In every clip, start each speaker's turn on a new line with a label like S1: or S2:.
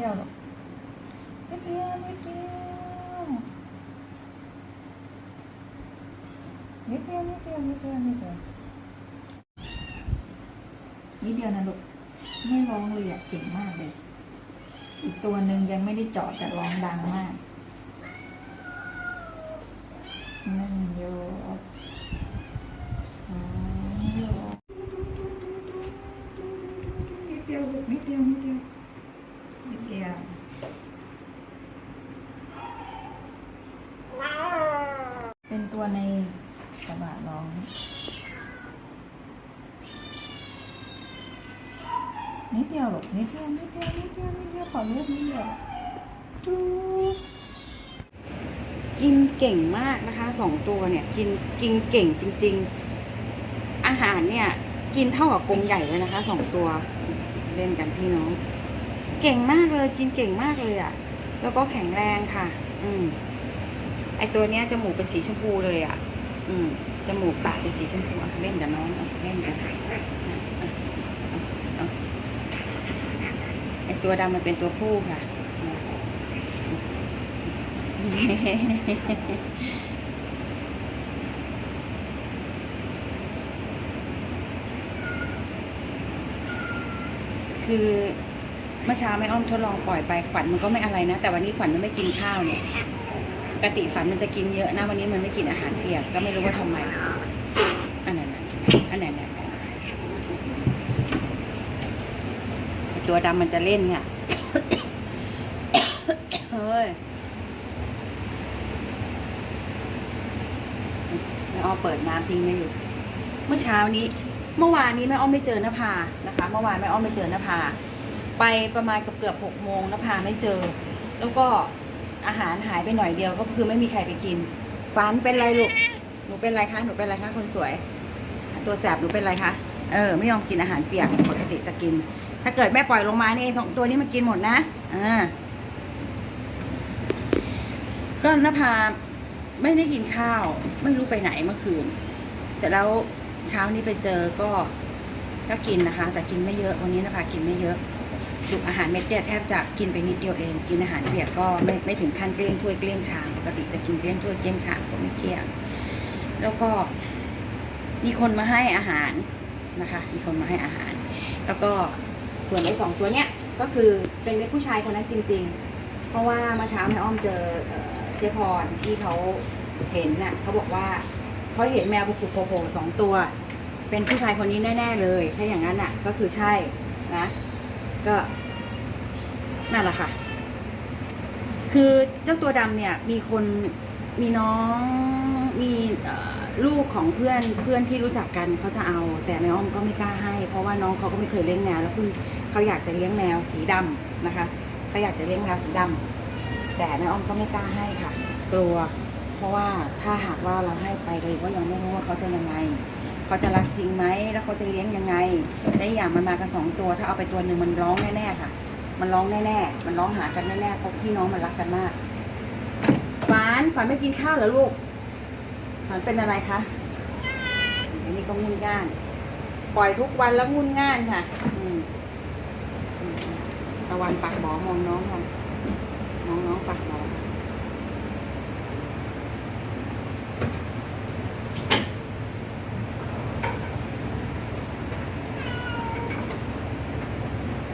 S1: ดียวหรอกนิดเดียวนิดเดียวนิดเดียวนิดเดียวนิดเดียวนิดเดียวนิดเดียวนะลูกไม่ร้องเลยอะเก่งมากเลย อีกตัวหนึ่งยังไม่ได้เจาะแต่ร้องดังมากนึ่งโยกสองโยกนิดเดียวลูกนิดเดียวนิดเดียวนิดเดียวเป็นตัวใน น้อง นิดเดียวหรอกนิดเดียวนิดเดียวนิดเดียวนิดเดียวขอเลือกนิดเดียวจุ๊บ
S2: กินเก่งมากนะคะสองตัวเนี่ย กินกินเก่งจริง ๆ อาหารเนี่ย กินเท่ากับกรงใหญ่เลยนะคะสองตัวเล่นกันพี่น้อง เก่งมากเลยกินเก่งมากเลยอะ่ะ แล้วก็แข็งแรงค่ะ อืมไอตัวเนี้ยจมูกเป็นสีชมพูเลยอะ่ะ อืมจมูกปากเป็นสีชมพูเล่นกับน้องเล่นกันไอตัวดำมันเป็นตัวผู้ค่ะคือเมื่อเช้าแม่อ้อมทดลองปล่อยไปขวัญมันก็ไม่อะไรนะ แต่วันนี้ขวัญมันไม่กินข้าวเนี่ย กติฝันมันจะกินเยอะนะวันนี้มันไม่กินอาหารเปียกก็ไม่รู้ว่าทำไมอันไหนนอันไหนนไอ้ตัวดำมันจะเล่นเนี่ยเฮ้ยแม่อ้อเปิดน้ำทิ้งไม่อยู่ เมื่อเช้านี้ เมื่อวานนี้แม่อ้อมไม่เจอนภานะคะ เมื่อวานแม่อ้อมไม่เจอนภาไปประมาณเกือบเกือบหกโมงนภาไม่เจอ แล้วก็ อาหารหายไปหน่อยเดียวก็คือไม่มีใครไปกินฟันเป็นไรลูกหนูเป็นไรคะหนูเป็นไรคะคนสวย ตัวแสบหนูเป็นไรคะเออไม่ยอมกินอาหารเปียกปกติจะกิน ถ้าเกิดแม่ปล่อยลงมานี่สองตัวนี้มันกินหมดนะอ่าก็นภาไม่ได้กินข้าว ไม่รู้ไปไหนเมื่อคืน เสร็จแล้วเช้านี้ไปเจอก็ก็กินนะคะ แต่กินไม่เยอะวันนี้นะคะกินไม่เยอะ สุกอาหารเม็ดเนี่ยแทบจะกินไปนิดเดียวเอง กินอาหารเปียกก็ไม่ไม่ถึงขั้นเกลี้ยงถ้วยเกลี้ยงชามปกติจะกินเกลี้ยงถ้วยเกลี้ยงชามก็ไม่เกลี้ยงแล้วก็มีคนมาให้อาหารนะคะ มีคนมาให้อาหาร แล้วก็ส่วนไอ้สองตัวเนี้ยก็คือเป็นเด็กผู้ชายคนนั้นจริง ๆ เพราะว่าเมื่อเช้าแม่อ้อมเจอเจ๊พรที่เขาเห็นน่ะเขาบอกว่าเขาเห็นแมวปุกๆโผล่สองตัว เป็นผู้ชายคนนี้แน่ ๆ เลยถ้าอย่างนั้นอะ ก็คือใช่นะ ก็นั่นแหละค่ะ คือเจ้าตัวดำเนี่ยมีคนมีน้องมีลูกของเพื่อนเพื่อนที่รู้จักกันเขาจะเอา แต่แม่อ้อมก็ไม่กล้าให้ เพราะว่าน้องเขาก็ไม่เคยเลี้ยงแมวแล้วเพิ่งเขาอยากจะเลี้ยงแมวสีดำนะคะเขาอยากจะเลี้ยงแมวสีดำแต่แม่อ้อมก็ไม่กล้าให้ค่ะ กลัว เพราะว่าถ้าหากว่าเราให้ไปเลยก็ยังไม่รู้ว่าเขาจะยังไง เขาจะรักจริงไหมแล้วเขาจะเลี้ยงยังไงและอย่างมันมากันสองตัว ถ้าเอาไปตัวหนึ่งมันร้องแน่ๆค่ะ มันร้องแน่ๆมันร้องหากันแน่ๆเพราะพี่น้องมันรักกันมากฝันฝันไม่กินข้าวเหรอลูกฝันเป็นอะไรคะอันนี้ก็งุนง่าน ปล่อยทุกวันแล้วงุนง่านค่ะตะวันปากหมอมองน้องค่ะน้องน้องปากหมอ ก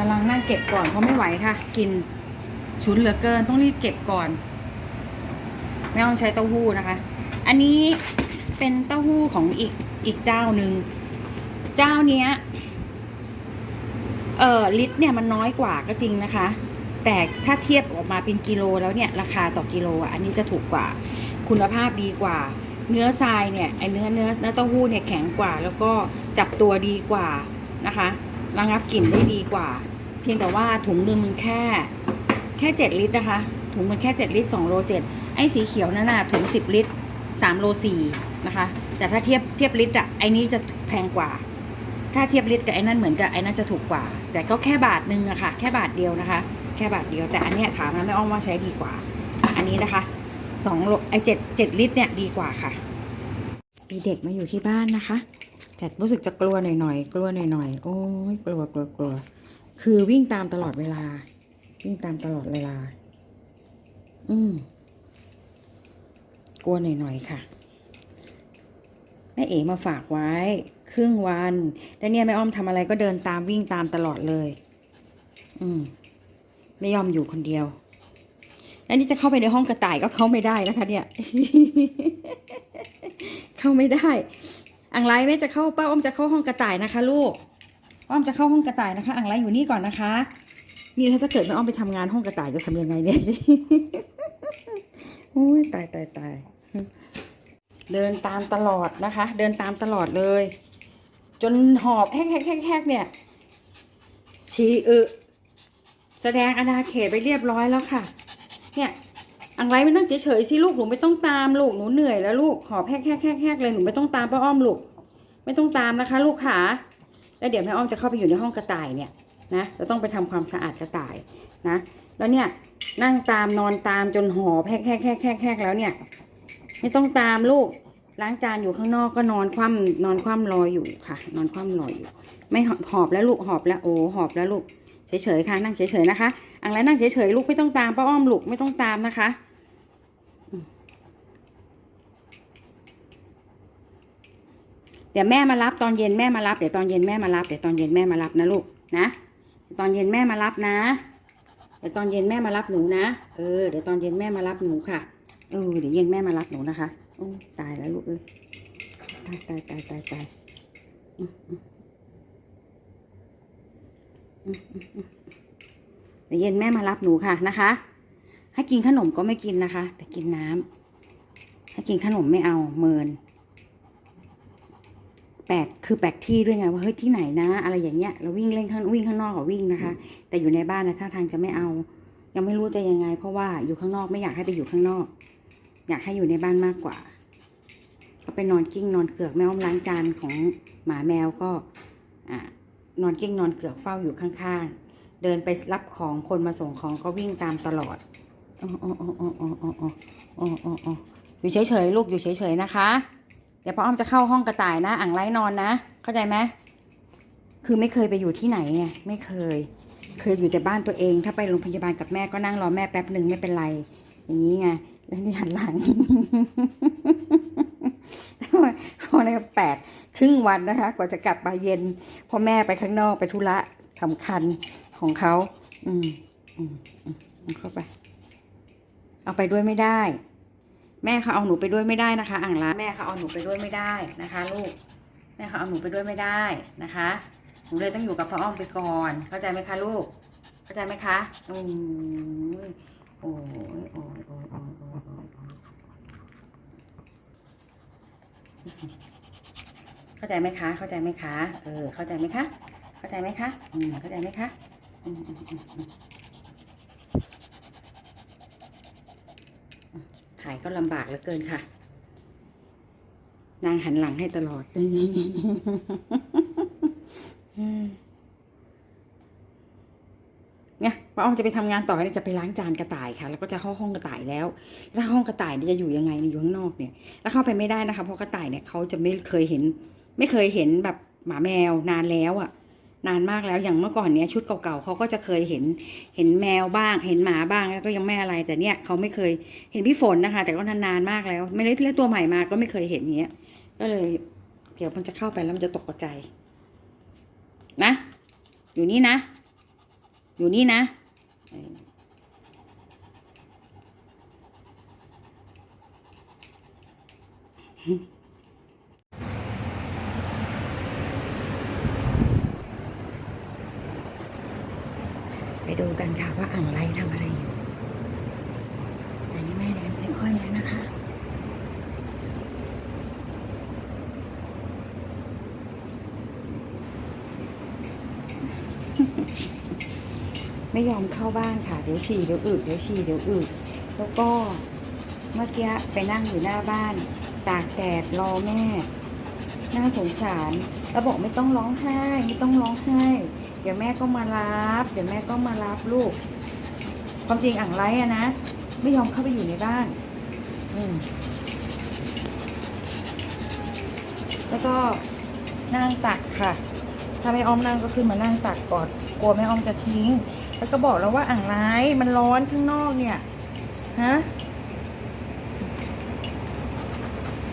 S2: ำลังนั่งเก็บก่อนเพราะไม่ไหวค่ะ กินฉุนเหลือเกินต้องรีบเก็บก่อน ไม่ต้องใช้เต้าหู้นะคะ อันนี้เป็นเต้าหู้ของอีกอีกเจ้าหนึ่งเจ้าเนี้ย เออลิตรเนี่ยมันน้อยกว่าก็จริงนะคะ แต่ถ้าเทียบออกมาเป็นกิโลแล้วเนี่ย ราคาต่อกิโลอะอันนี้จะถูกกว่า คุณภาพดีกว่า เนื้อทรายเนี่ยไอเนื้อเนื้อเนื้อเต้าหู้เนี่ยแข็งกว่า แล้วก็จับตัวดีกว่านะคะระงับกลิ่นได้ดีกว่า พียงแต่ว่าถุงนึงมันแค่ แค่เจ็ดลิตรนะคะ ถุงมันแค่เจ็ดลิตรสองโลเจ็ดไอ้สีเขียวนั่นน่ะถุงสิบลิตรสามโลสี่นะคะ แต่ถ้าเทียบเทียบลิตรอะไอ้นี้จะแพงกว่า ถ้าเทียบลิตรกับไอ้นั่นเหมือนกับไอ้นั่นจะถูกกว่า แต่ก็แค่บาทนึงอะค่ะแค่บาทเดียวนะคะ แค่บาทเดียวแต่อันเนี้ยถามนะไม่อ้อมว่าใช้ดีกว่า อันนี้นะคะสองโลไอ้เจ็ดเจ็ดลิตรเนี่ยดีกว่าค่ะมีเด็กมาอยู่ที่บ้านนะคะ แต่รู้สึกจะกลัวหน่อยๆกลัวหน่อยๆโอ้ยกลัวกลัวกลัว คือวิ่งตามตลอดเวลา วิ่งตามตลอดเวลา อืม กลัวหน่อยๆค่ะแม่เอ๋มาฝากไว้ ครึ่งวันแล้วเนี่ยแม่อ้อมทำอะไรก็เดินตามวิ่งตามตลอดเลย อืม ไม่ยอมอยู่คนเดียวแล้วนี่จะเข้าไปในห้องกระต่ายก็เข้าไม่ได้นะคะ เนี่ย เข้าไม่ได้ อังไรแม่จะเข้าป้าอ้อมจะเข้าห้องกระต่ายนะคะ ลูก อ้อมจะเข้าห้องกระต่ายนะคะอังไรอยู่นี่ก่อนนะคะ นี่ถ้าจะเกิดแม่อ้อมไปทำงานห้องกระต่ายจะทำยังไงเนี่ยโอ้ยตายตายตายเดินตามตลอดนะคะ เดินตามตลอดเลย จนหอบแฮกแฮกแฮกแฮกเนี่ยชีอึแสดงอาณาเขตไปเรียบร้อยแล้วค่ะ เนี่ยอังไรไม่นั่งเฉยๆสิลูกหนูไม่ต้องตามลูกหนูเหนื่อยแล้วลูกหอบแฮกแฮกแฮกแฮกเลยหนูไม่ต้องตามป้าอ้อมลูก ไม่ต้องตามนะคะ ลูกขา แล้วเดี๋ยวแม่อ้อมจะเข้าไปอยู่ในห้องกระต่ายเนี่ยนะจะต้องไปทำความสะอาดกระต่ายนะ แล้วเนี่ยนั่งตามนอนตามจนหอบแฮกแฮกแฮกแฮกแฮกแล้วเนี่ย ไม่ต้องตามลูกล้างจานอยู่ข้างนอกก็นอนคว่ำนอนคว่ำรออยู่ค่ะ นอนคว่ำรออยู่ ไม่หอบหอบแล้วลูกหอบแล้วโอ้หอบแล้วลูกเฉยๆค่ะนั่งเฉยๆนะคะอังแล้วนั่งเฉยๆลูกไม่ต้องตามป้าอ้อมลูกไม่ต้องตามนะคะอืมเดี๋ยวแม่มารับตอนเย็นแม่มารับเดี๋ยวตอนเย็นแม่มารับเดี๋ยวตอนเย็นแม่มารับนะลูกนะตอนเย็นแม่มารับนะ เดี๋ยวตอนเย็นแม่มารับหนูนะเออเดี๋ยวตอนเย็นแม่มารับหนูค่ะเออเดี๋ยวเย็นแม่มารับหนูนะคะโอ้ตายแล้วลูกเอ้ยตายตายตายตายตายเดี๋ยวเย็นแม่มารับหนูค่ะนะคะ ให้กินขนมก็ไม่กินนะคะ แต่กินน้ำให้กินขนมไม่เอาเมิน แปลกคือแปลกที่ด้วยไงว่าเฮ้ยที่ไหนนะ อะไรอย่างเงี้ยเราวิ่งเล่นข้างวิ่งข้างนอกกับวิ่งนะคะ แต่อยู่ในบ้านนะท่าทางจะไม่เอา ยังไม่รู้จะยังไง เพราะว่าอยู่ข้างนอกไม่อยากให้ไปอยู่ข้างนอก อยากให้อยู่ในบ้านมากกว่าก็ไปนอนกิ้งนอนเกือกแม่อ้อมล้างจานของหมาแมวก็อนอนกิ้งนอนเกือกเฝ้าอยู่ข้างๆ เดินไปรับของคนมาส่งของก็วิ่งตามตลอดอ๋ออ๋ออ๋ออ๋ออ๋ออ๋ออ๋ออยู่เฉยๆลูกอยู่เฉยๆนะคะ ดี๋ยวป้าอ้อมจะเข้าห้องกระต่ายนะ อ่างไร้นอนนะ เข้าใจไหมคือไม่เคยไปอยู่ที่ไหนไงไม่เคย เคยอยู่แต่บ้านตัวเอง ถ้าไปโรงพยาบาลกับแม่ก็นั่งรอแม่แป๊บหนึ่งไม่เป็นไร อย่างนี้ไงแล้วนี่หันหลังพอในแปดครึ่งวันนะคะ กว่าจะกลับมาเย็นเพอแม่ไปข้างนอกไปธุระสำคัญของเขา อืมอืมอืมเอาเข้าไป เอาไปด้วยไม่ได้ แม่เขาเอาหนูไปด้วยไม่ได้นะคะ อ่างละแม่เขาเอาหนูไปด้วยไม่ได้นะคะ ลูกแม่เขาเอาหนูไปด้วยไม่ได้นะคะหนูเลยต้องอยู่กับพ่ออ้อมไปก่อน เข้าใจไหมคะลูก เข้าใจไหมคะอืมอ้ยโอ้ยโอ้ยโอ้ยโอ้ยโอ้ยโอ้ยเข้าใจไหมคะ เข้าใจไหมคะ เออ เข้าใจไหมคะ เข้าใจไหมคะ อืม เข้าใจไหมคะ อืมอืมอืมอืมถ่ายก็ลำบากเหลือเกินค่ะ นางหันหลังให้ตลอด เนี่ยป้าอ้อมจะไปทำงานต่อเนี่ยจะไปล้างจานกระต่ายค่ะ แล้วก็จะเข้าห้องกระต่ายแล้วถ้าห้องกระต่ายเนี่ยจะอยู่ยังไงเนี่ยอยู่ข้างนอกเนี่ย แล้วเข้าไปไม่ได้นะคะ เพราะกระต่ายเนี่ยเขาจะไม่เคยเห็น ไม่เคยเห็นแบบหมาแมวนานแล้วอะ่ะ นานมากแล้วอย่างเมื่อก่อนเนี้ยชุดเก่าๆเขาก็จะเคยเห็นเห็นแมวบ้าง เห็นหมาบ้างแล้วก็ยังไม่อะไรแต่เนี่ยเขาไม่เคยเห็นพี่ฝนนะคะ แต่ก็นานๆมากแล้ว ไม่ได้เล่นตัวใหม่มาก็ไม่เคยเห็นอย่างเงี้ย ก็เลย เดี๋ยวมันจะเข้าไปแล้วมันจะตกใจนะ อยู่นี่นะ อยู่นี่นะเออ ดูกันค่ะว่าอ่างไรทำอะไรอยู่ อันนี้แม่เดินค่อยๆแล้วนะคะไม่ยอมเข้าบ้านค่ะเดี๋ยวฉี่เดี๋ยวอึเดี๋ยวฉี่เดี๋ยวอึแล้วก็เมื่อกี้ไปนั่งอยู่หน้าบ้าน ตากแดดรอแม่ น่าสงสารแล้วบอกไม่ต้องร้องไห้ ไม่ต้องร้องไห้ ดี๋ยวแม่ก็มารับ เดี๋ยวแม่ก็มารับลูก ความจริงอ่างไรอะนะ ไม่ยอมเข้าไปอยู่ในบ้าน อืม แล้วก็นั่งตักค่ะ ถ้าไม่อ้อมนั่งก็ขึ้นมานั่งตักก่อนกลัวแม่อ้อมจะทิ้ง แล้วก็บอกแล้วว่าอ่างไรมันร้อนข้างนอกเนี่ย ฮะ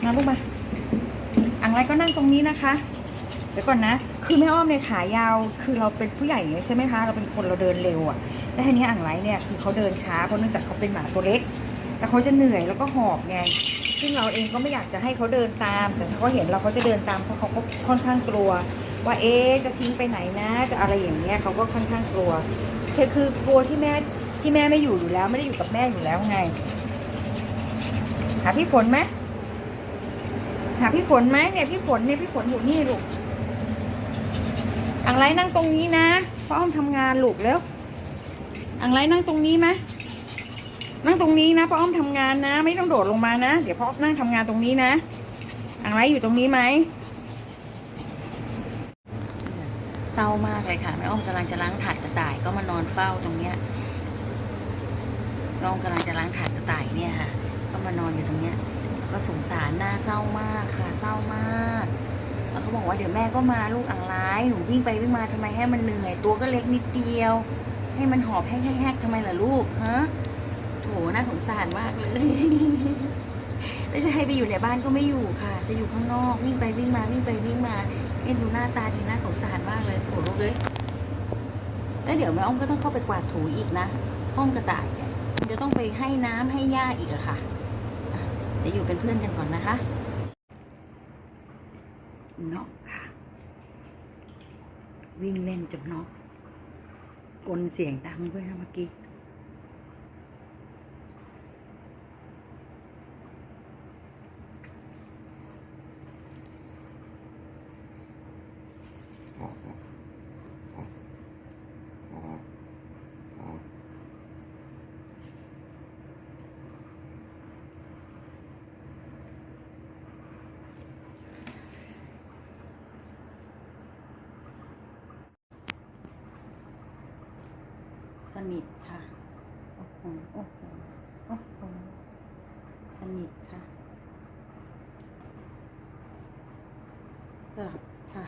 S2: มาลูกมาอ่างไรก็นั่งตรงนี้นะคะ เดี๋ยวก่อนนะ คือแม่อ้อมในขายาว คือเราเป็นผู้ใหญ่เงี้ยใช่ไหมคะ เราเป็นคนเราเดินเร็วอะแล้วทีนี้อ่างไรเนี่ยคือเขาเดินช้าเพราะเนื่องจากเขาเป็นหมาตัวเล็ก แต่เขาจะเหนื่อยแล้วก็หอบไง ซึ่งเราเองก็ไม่อยากจะให้เขาเดินตาม แต่ถ้าเขาเห็นเราเขาจะเดินตามเพราะเขาก็ค่อนข้างกลัว ว่าเอ๊จะทิ้งไปไหนนะ จะอะไรอย่างเงี้ยเขาก็ค่อนข้างกลัวคือคือกลัวที่แม่ที่แม่ไม่อยู่อยู่แล้ว ไม่ได้อยู่กับแม่อยู่แล้วไง หาพี่ฝนไหมหาพี่ฝนไหมเนี่ยพี่ฝนเนี่ยพี่ฝนอยู่นี่ลูก อังไรนั่งตรงนี้นะพราะอ้อมทำงานลูกแล้วอังไรนั่งตรงนี้ไหมนั่งตรงนี้นะพราะอ้อมทำงานนะ ไม่ต้องโดดลงมานะ เดี๋ยวพ่ออ้อมนั่งทำงานตรงนี้นะอังไรอยู่ตรงนี้ไหมเศร้ามากเลยค่ะแม่อ้อมกำลังจะล้างถาดกระต่ายก็มานอนเฝ้าตรงเนี้ยแม่อ้อมกำลังจะล้างถาดกระต่ายเนี่ยค่ะ ก็มานอนอยู่ตรงเนี้ยก็สงสารหน่าเศร้ามากค่ะ เศร้ามาก เขาบอกว่าเดี๋ยวแม่ก็มาลูกอ่างร้ายหนูวิ่งไปวิ่งมาทำไมให้มันเหนื่อย ตัวก็เล็กนิดเดียว ให้มันหอบแฮกๆทำไมล่ะลูกฮะโถน่าสงสารมากเลยแล้วจะให้ไปอยู่ในบ้านก็ไม่อยู่ค่ะ จะอยู่ข้างนอกวิ่งไปวิ่งมาวิ่งไปวิ่งมาเอ็นดูหน้าตาดีน่าสงสารมากเลยโถลูกเอ้ยแล้วเดี๋ยวแม่อ้อมก็ต้องเข้าไปกวาดถูอีกนะห้องกระต่ายเนี่ยมันจะต้องไปให้น้ำให้หญ้าอีกอะค่ะเดี๋ยวอยู่เป็นเพื่อนกันก่อนนะคะ นกค่ะ วิ่งเล่นจนนกกลเสียงดังด้วยนะเมื่อกี้ สนิทค่ะ โอ้โห โอ้โห โอ้โห สนิทค่ะ หลับค่ะ